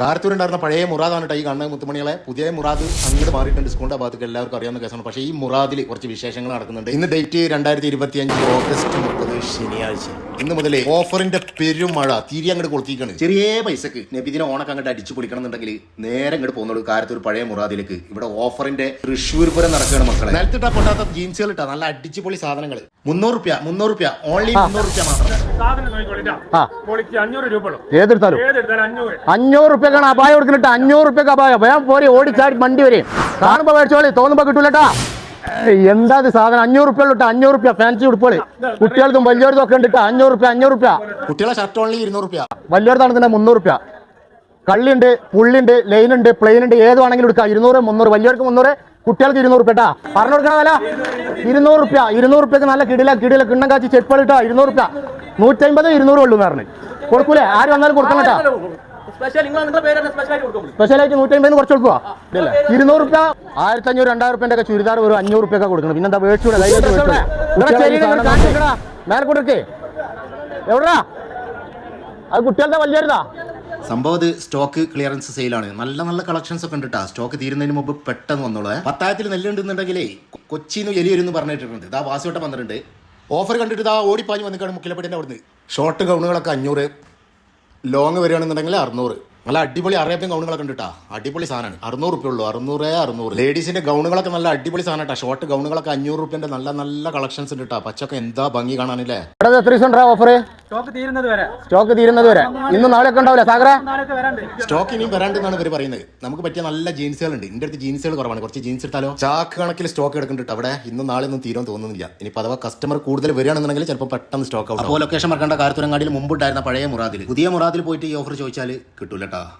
കാർത്തൂരുണ്ടായിരുന്ന പഴയ മുറാദാണ് ഈ കണ്ണ മുത്തുമണികളെ. പുതിയ മുറാദ് അങ്ങോട്ട് മാറിയിട്ടുണ്ട്. ഡിസ്കൗണ്ട് ഭാഗത്തേക്ക് എല്ലാവർക്കും അറിയാവുന്ന കേസാണ്. പക്ഷേ ഈ മുറാദിൽ കുറച്ച് വിശേഷങ്ങൾ നടക്കുന്നുണ്ട്. ഇന്ന് ഡേറ്റ് രണ്ടായിരത്തി ഇരുപത്തിയഞ്ച് ഓഗസ്റ്റ് മുപ്പത് ശനിയാഴ്ച. ഇന്ന് മുതലേ ഓഫറിന്റെ പെരുമഴ തിരി അങ്ങോട്ട് കൊളുത്തിക്കാണ്. ചെറിയ പൈസക്ക് നബിദിനെ ഓണക്ക് അങ്ങോട്ട് അടിച്ചു പൊളിക്കണം എന്നുണ്ടെങ്കിൽ നേരെ അങ്ങോട്ട് പോകുന്നുള്ളൂ. കാരത്തൂർ പഴയ മുറാദിലേക്ക്. ഇവിടെ ഓഫറിന്റെ തൃശ്ശൂർ പുരം നടക്കുകയാണ് മക്കളെ. നിലത്തിട്ടാ പൊട്ടാത്ത ജീൻസുകൾ ഇട്ടാ നല്ല അടിച്ചു പൊളി സാധനങ്ങൾ മുന്നൂറ് റുപ്യ മുന്നൂറ് റുപ്യ ഓൺലി മുന്നൂറ് റുപ്യ മാത്രം. ഏതെടുത്താലും. ഏതെടുത്താലും അഞ്ഞൂറ്. റുപ്യക്കാണ് അപായ കൊടുക്കുന്നിട്ട് അഞ്ഞൂറ് റുപ്യക്ക് അപായം വേഗം പോരി ഓടിച്ചാടി വണ്ടി വരെ. കാണുമ്പോ മേടിച്ചോളി. തോന്നുമ്പോ കിട്ടൂലട്ടാ. എന്താ ഇത് സാധനം? അഞ്ഞൂറ് റുപ്യ ഉള്ളൂ അഞ്ഞൂറ് റുപ്യ. ഫാൻസി ഉടുപ്പുകൾ കുട്ടികൾക്കും വലിയവർക്കും ഒക്കെ ഉണ്ട്. അഞ്ഞൂറ് റുപ്യ അഞ്ഞൂറ് റുപ്യ. കുട്ടികളെ ഷർട്ട് ഓൺലി ഇരുന്നൂറ് റുപ്യ. വലിയവർക്കാണ് തന്നെ മുന്നൂറ് റുപ്യ. കള്ളിയുണ്ട് പുള്ളിയുണ്ട് ലൈൻ ഉണ്ട് പ്ലെയിൻ ഉണ്ട് ഏത് വേണമെങ്കിലും എടുക്കാം. ഇരുന്നൂറ് മുന്നൂറ് വലിയവർക്ക് മുന്നൂറ് കുട്ടികൾക്ക് ഇരുന്നൂറ് റുപ്യ ട്ടാ. പറഞ്ഞു കൊടുക്കണ വില? ഇരുന്നൂറ് റുപ്യ ഇരുന്നൂറ് റുപ്യക്ക് നല്ല കിടില കിടില കിണ്ണം കാച്ചി ചെപ്പളിട്ടാ ഇരുന്നൂറ് റുപ്യ. നൂറ്റമ്പത് ഇരുന്നൂറ് ഉള്ളൂ എന്ന് പറഞ്ഞു. കൊടുക്കൂലേ? ആര് വന്നാലും കൊടുക്കണം കേട്ടാ സ്പെഷ്യലായിട്ട് നൂറ്റി അമ്പതിന് കുറച്ച് കൊടുക്കുക ഇരുന്നൂറ് റുപ്യ ആയിരത്തി അഞ്ഞൂറ് രണ്ടായിരം റുപ്യന്റെ ഒക്കെ ചുരിദാർ ഒരു അഞ്ഞൂറ് റുപ്യൊക്കെ കൊടുക്കണം. പിന്നെന്താ മേടിച്ചൂടെ മേലെ കൊടുക്കേ. എവിടാ അത് കുട്ടികളുടെ വലിയതാ സംഭവം ഇത് സ്റ്റോക്ക് ക്ലിയറൻസ് സെയിലാണ്. നല്ല നല്ല കളക്ഷൻസ് ഒക്കെ ഉണ്ട് കേട്ടോ സ്റ്റോക്ക് തീരുന്നതിന് മുമ്പ് പെട്ടെന്ന് വന്നോളൂ പത്തായത്തിൽ നെല്ലുണ്ടെന്നുണ്ടെങ്കിലേ കൊച്ചിന്ന് എലി വരും പറഞ്ഞിട്ടുണ്ട്. ഇതാ വാസുവട്ടം വന്നിട്ടുണ്ട്. ഓഫർ കണ്ടിട്ട് ഇതാ ഓടിപ്പാഞ്ഞ് വന്നിക്കാണ് മുക്കിലപ്പെട്ടിന്റെ അവിടുന്ന്. ഷോർട്ട് ഗൗണുകളൊക്കെ അഞ്ഞൂറ്. ലോങ് വരികയാണെന്നുണ്ടെങ്കിൽ അറുന്നൂറ്. നല്ല അടിപൊളി അറേബ്യൻ ഗൗണുകളൊക്കെ ഉണ്ട് കേട്ടോ അടിപൊളി സാധനമാണ് അറുന്നൂറ് റുപ്യ ഉള്ളൂ. അറുന്നൂറ് അറുന്നൂറ്. ലേഡീസിന്റെ ഗൗണുകളൊക്കെ നല്ല അടിപൊളി സാധനം കേട്ടോ ഷോർട്ട് ഗൗണുകളൊക്കെ അഞ്ഞൂറ് റുപ്യന്റെ നല്ല നല്ല കളക്ഷൻസ് ഉണ്ട് കേട്ടോ പച്ചൊക്കെ എന്താ ഭംഗി കാണാനില്ലേ? ഇവിടെ എത്ര ദിവസം ഓഫർ സ്റ്റോക്ക് തീരുന്നത് വരെ. സ്റ്റോക്ക് തീരുന്നത് വരെ. ഇന്ന് നാളെ ഒക്കെ ഉണ്ടാവില്ല സാഗര നാളെയൊക്കെ വരാണ്ട്. സ്റ്റോക്ക് ഇനിയും വരാണ്ടെന്നാണ് ഇവർ പറയുന്നത്. നമുക്ക് പറ്റിയ നല്ല ജീൻസുകൾ ഉണ്ട് എന്റെ അടുത്ത് ജീൻസുകൾ കുറവാണ്. കുറച്ച് ജീൻസ് എടുത്താലോ? ചാക്ക് കണക്കിൽ സ്റ്റോക്ക് എടുക്കുന്നുണ്ട് അവിടെ ഇന്നും നാളെ ഒന്നും തീരുമെന്ന് തോന്നുന്നില്ല. ഇനി അഥവാ കസ്റ്റമർ കൂടുതൽ വരികയാണെന്നുണ്ടെങ്കിൽ ചിലപ്പോൾ പെട്ടെന്ന് സ്റ്റോക്ക് ആവും. അപ്പോൾ ലൊക്കേഷൻ മറക്കേണ്ട കാര്യത്തിനങ്ങാടിയിൽ മുമ്പ് ഉണ്ടായിരുന്ന പഴയ മുറാദിൽ പുതിയ മുറാദിൽ പോയിട്ട് ഈ ഓഫർ ചോദിച്ചാൽ കിട്ടൂല കേട്ടോ